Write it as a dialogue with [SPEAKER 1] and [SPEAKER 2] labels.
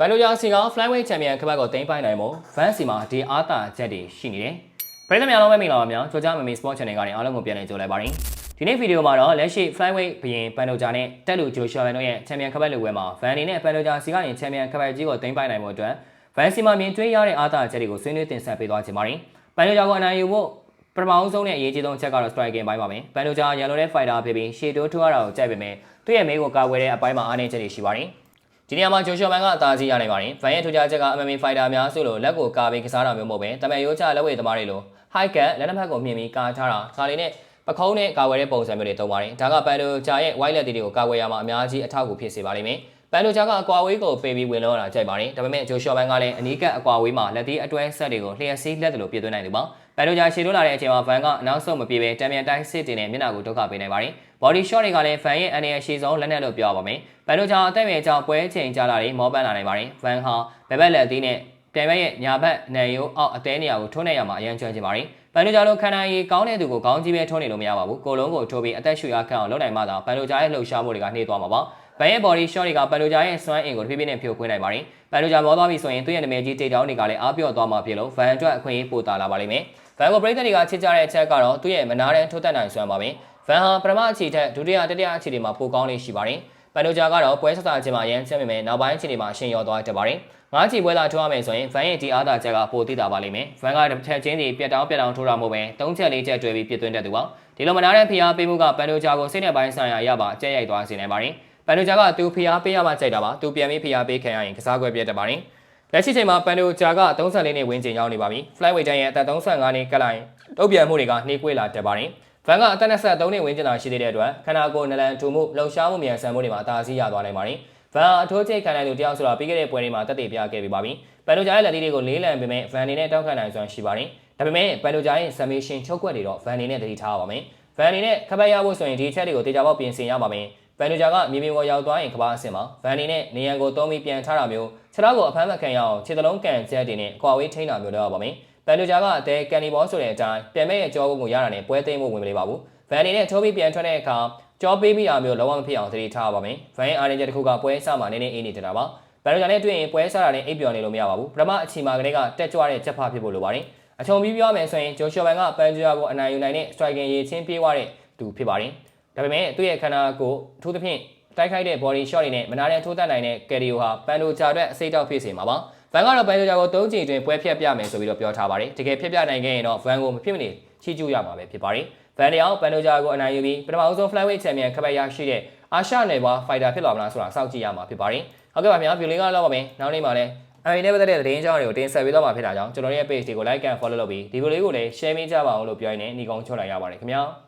[SPEAKER 1] ဘန်လိုဂျာစီက Flyweight Champion ခပတ်ကိုတင်ပိုင်နိုင်မို့ Van စီမှာဒီအားသာချက်တွေရှိနေတယ်ပရိသတ်များလုံးပဲမင်္ဂလာပါများကြောကြားမမီ Sport Channel ကနေအားလုံးကိုပြန်လည်ကြိုလိုက်ပါရစေဒီနေ့ဗီဒီယိုမှာတော့လက်ရှိ Flyweight ဘရင်ဘန်လိုဂျာနဲ့တက်လူဂျိုရှော်ရန်တို့ရဲ့ Champion ခပတ်လူပွဲမှာ Van အနေနဲ့ဘန်လိုဂျာစီကနေ Champion ခပတ်ကြီးကိုတင်ပိုင်နိုင်မှုအတွက် Van စီမှာမြင်တွေ့ရတဲ့အားသာချက်တွေကိုဆွေးနွေးတင်ဆက်ပေးသွားချင်ပါတယ်ဘန်လိုဂျာကိုအနိုင်ယူဖို့ပထမအောင်ဆုံးနဲ့အရေးကြီးဆုံးအချက်ကတော့ striking ဘိုင်းပါပဲဘန်လိုဂျာရန်လိုတဲ့ fighter ဖြစ်ပြီးရှေ့တိုးထိုးရတာကိုကြိုက်ပေမဲ့သူ့ရဲ့မေးကိုကာကွယ်တဲ့အပိုင်းမှာအားနည်းချက်တွေရှိပါတယ် ဒီနေရာမှာဂျိုရှော်မန်ကအသာစီးရနိုင်ပါတယ်။ဗန်ရဲ့ထူးခြားချက်က MMA fighter များစုလိုလက်ကိုကာပြီးကစားတာမျိုးမဟုတ်ပဲတမန်ရိုးချလက်ဝဲသမားတွေလို high cut လက်နက်ဖက်ကိုမြင်ပြီးကာထားတာခါလေးနဲ့ပခုံးနဲ့ကာဝယ်တဲ့ပုံစံမျိုးတွေသုံးပါတယ်။ဒါကပန်ဒိုဂျာရဲ့ white လက်တီတွေကိုကာဝယ်ရမှာအများကြီးအထောက်အကူဖြစ်စေပါလိမ့်မယ်။ပန်ဒိုဂျာကအကွာဝေးကိုပေးပြီးဝင်လို့ရတာကြိုက်ပါတယ်။ဒါပေမဲ့ဂျိုရှော်မန်ကလည်းအနီးကပ်အကွာဝေးမှာလက်တီအတွဲဆက်တွေကိုလျှက်စီးလက်တယ်လို့ပြသွင်းနိုင်တယ်ပေါ့။ ပန်ဒိုဂျာရှေ့လို့လာတဲ့အချိန်မှာဗန်ကအနောက်ဆုံးမပြေပဲတံမြန်တိုင်းစစ်တင်နဲ့မျက်နှာကိုဒုက္ခပေးနိုင်ပါတယ်။ body shot တွေကလည်းဗန်ရဲ့အနေအရှိဆုံးလက်နက်လို့ပြောရပါမယ်။ဗန်တို့ကြောင့်အသက်အရွယ်ကြောင့်ပွဲချိန်ကြလာတွေမောပန်းလာနိုင်ပါတယ်။ဗန်ဟာဘက်ဘက်လက်သီးနဲ့ပြန်ဘက်ရဲ့ညာဘက်နယ်ရိုးအောက်အသေးနေရာကိုထိုးနေရမှာအရန်ကျွမ်းကျင်ပါတယ်။ဗန်တို့ကြောင့်လို့ခန္ဓာရည်ကောင်းတဲ့သူကိုကောင်းကြီးပဲထိုးနေလို့မရပါဘူး။ကိုလုံးကိုထိုးပြီးအသက်ရှူရခန့်အောင်လုပ်နိုင်မှသာဗန်တို့ကြားရဲ့လှုပ်ရှားမှုတွေကနှေးသွားမှာပါ။ ဗန်ရဲ့ body shot တွေကဗန်တို့ကြားရဲ့စွမ်းအင်ကိုတဖြည်းဖြည်းနဲ့ဖြိုခွင်းနိုင်ပါတယ်။ဗန်တို့ကြားမောသွားပြီဆိုရင်သူ့ရဲ့နာမည်ကြီးတေတောင်းတွေကလည်းအားပြော့သွားမှာဖြစ်လို့ဗန်အတွက်အခွင့်အရေးပိုတာလာပါလိမ့်မယ်။ဗန်ကိုပရိသတ်တွေကချစ်ကြတဲ့အချက်ကတော့သူ့ရဲ့မနာတဲ့ထိုးတက်နိုင်စွမ်းပါပဲ။ဗန်ဟာပထမအခြေထက်ဒုတိယတတိယအခြေတွေမှာပိုကောင်းလေးရှိပါတယ်။ပန်ဒိုဂျာကတော့ပွဲဆက်စားခြင်းမှာရမ်းချက်ပေမဲ့နောက်ပိုင်းအခြေအနေမှာရှင်ရောသွားတတ်ပါတယ်။ငါးချီပွဲလာထိုးရမယ်ဆိုရင်ဗန်ရဲ့ဒီအားသာချက်ကပိုသိတာပါလိမ့်မယ်။ဗန်ကတစ်ချက်ချင်းစီပြက်တောင်းပြက်တောင်းထိုးတာမဟုတ်ပဲသုံးချက်လေးချက်တွဲပြီးပြစ်သွင်းတတ်သူပါ။ဒီလိုမနာတဲ့ဖိအားပေးမှုကပန်ဒိုဂျာကိုစိတ်နဲ့ပိုင်းဆိုင်ရာရပါအကျက်ရိုက်သွားစေနိုင်ပါတယ်။ ပန်ဒိုဂျာကသူဖိအားပေးရမှကြိုက်တာပါ။သူပြန်ပြီးဖိအားပေးခံရရင်ကစားကွက်ပြတ်တတ်ပါတယ်။လက်ရှိချိန်မှာပန်ဒိုဂျာက34နှစ်ဝန်းကျင်ရောက်နေပါပြီ။ flyweight တိုင်းရဲ့အသက်35နှစ်ကလိုက်တုတ်ပြန်မှုတွေကနှေးကွေးလာတတ်ပါတယ်။ဗန်ကအသက်23နှစ်ဝန်းကျင်သာရှိသေးတဲ့အတွက်ခန္ဓာကိုယ်နလန်ထူမှုလှုပ်ရှားမှုမြန်ဆန်မှုတွေမှာအသာစီးရသွားနိုင်ပါတယ်။ဗန်အထိုးချိတ်ခံနိုင်သူတယောက်ဆိုတာပြီးခဲ့တဲ့ပွဲတွေမှာတက်တည်ပြခဲ့ပြီးပါပြီ။ပန်ဒိုဂျာရဲ့လက်သီးတွေကိုလေးလံပေမဲ့ဗန်နေနဲ့တောက်ခံနိုင်စွမ်းရှိပါတယ်။ဒါပေမဲ့ပန်ဒိုဂျာရဲ့ submission ချုပ်ကွက်တွေတော့ဗန်နေနဲ့တတိထားပါမယ်။ဗန်နေနဲ့ခပတ်ရဖို့ဆိုရင်ဒီချက်တွေကိုတေချာပေါက်ပြင်ဆင်ရပါမယ်။ ဗန်ဒိုဂျာကမြေပြင်ပေါ်ရောက်သွားရင်ကဘာအဆင်မှာဗန်နေနဲ့နေရန်ကိုသုံးပြီးပြန်ထားတာမျိုးခြေထောက်ကိုအဖမ်းမခံရအောင်ခြေသလုံးကန်ချက်တွေနဲ့အကွာဝေးထိန်းတာမျိုးလုပ်ရပါမယ်။ပန်ဒိုဂျာကအတဲကန်နီဘောဆိုတဲ့အတိုင်းပြန်မဲ့ရဲ့ကြောကုန်းကိုရတာနဲ့ပွဲသိမ်းဖို့ဝင်မလေးပါဘူး။ဗန်နေနဲ့ထိုးပြီးပြန်ထွက်တဲ့အခါကြောပေးပြီးတာမျိုးလုံးဝမဖြစ်အောင်သတိထားပါမယ်။ဗန်ရဲ့အားရင်းချက်တစ်ခုကပွဲစမှာနည်းနည်းအေးနေတတာပါ။ဗန်ဒိုဂျာနဲ့တွေ့ရင်ပွဲစားတာနဲ့အိပ်ပျော်နေလို့မရပါဘူး။ပထမအချိန်မှာကလေးကတက်ကြွတဲ့ချက်ဖဖြစ်ဖို့လိုပါတယ်။အချုံပြီးပြောမယ်ဆိုရင်ဂျိုရှော်ဘန်ကပန်ဂျာကိုအနိုင်ယူနိုင်တဲ့ striking ရေးချင်းပြေးသွားတဲ့သူဖြစ်ပါတယ်။ ဒါပေမဲ့သူ့ရဲ့ခန္ဓာကိုယ်အထူးသဖြင့်တိုက်ခိုက်တဲ့ body shot တွေနဲ့မနာတဲ့ထိုးတက်နိုင်တဲ့ cardio ဟာပန်ဒိုဂျာအတွက်အစိတ်တောက်ဖြစ်စေမှာပါ။ဗန်ကတော့ပန်ဒိုဂျာကို၃ချိန်တွင်ပွဲဖြတ်ပြမယ်ဆိုပြီးတော့ပြောထားပါတယ်။တကယ်ဖြတ်ပြနိုင်ခဲ့ရင်တော့ဗန်ကိုမဖြစ်မနေချီးကျူးရမှာပဲဖြစ်ပါတယ်။ဗန်တယောက်ပန်ဒိုဂျာကိုအနိုင်ယူပြီးပထမဆုံး flyweight champion ခပတ်ရရှိတဲ့အာရှနယ်ဘာ fighter ဖြစ်လာမလားဆိုတာစောင့်ကြည့်ရမှာဖြစ်ပါတယ်။ဟုတ်ကဲ့ပါဗျာဗီဒီယိုလေးကတော့ပါမယ်။နောက်နေ့မှာလည်းအဲဒီနဲ့ပတ်သက်တဲ့သတင်းကြောင်းတွေကိုတင်ဆက်ပေးတော့မှာဖြစ်တာကြောင့်ကျွန်တော်ရဲ့ page တွေကို like and follow လုပ်ပြီးဒီဗီဒီယိုလေးကိုလည်း share ပေးကြပါအောင်လို့ပြောရင်းနဲ့ညီကုန်းချုပ်လိုက်ရပါတယ်ခင်ဗျာ။